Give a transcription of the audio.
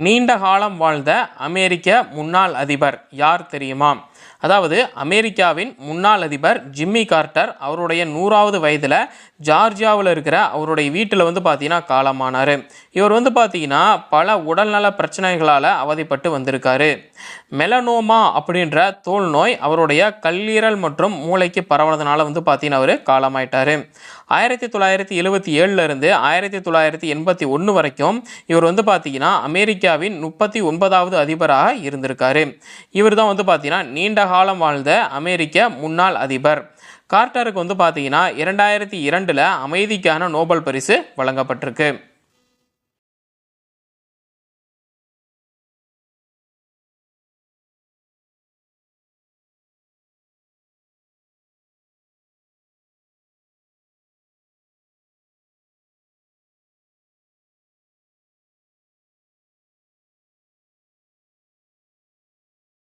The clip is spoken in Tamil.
நீண்ட காலம் வாழ்ந்த அமெரிக்க முன்னாள் அதிபர் யார் தெரியுமா? அதாவது அமெரிக்காவின் முன்னாள் அதிபர் ஜிம்மி கார்ட்டர் அவருடைய நூறாவது வயதில் ஜார்ஜியாவில் இருக்கிற அவருடைய வீட்டில் வந்து பார்த்தீங்கன்னா காலமானார். இவர் வந்து பார்த்தீங்கன்னா பல உடல்நல பிரச்சனைகளால் அவதிப்பட்டு வந்திருக்காரு. மெலனோமா அப்படின்ற தோல் நோய் அவருடைய கல்லீரல் மற்றும் மூளைக்கு பரவுனதுனால வந்து பார்த்தீங்கன்னா அவர் காலமாயிட்டார். ஆயிரத்தி தொள்ளாயிரத்தி எழுபத்தி ஏழுலேருந்து ஆயிரத்தி தொள்ளாயிரத்தி எண்பத்தி ஒன்று வரைக்கும் இவர் வந்து பார்த்தீங்கன்னா அமெரிக்காவின் முப்பத்தி ஒன்பதாவது அதிபராக இருந்திருக்காரு. இவர் தான் வந்து பார்த்தீங்கன்னா நீண்ட காலம் வாழ்ந்த அமெரிக்க முன்னாள் அதிபர். கார்ட்டருக்கு வந்து பார்த்தீங்கன்னா இரண்டாயிரத்தி இரண்டில் அமைதிக்கான நோபல் பரிசு வழங்கப்பட்டிருக்கு.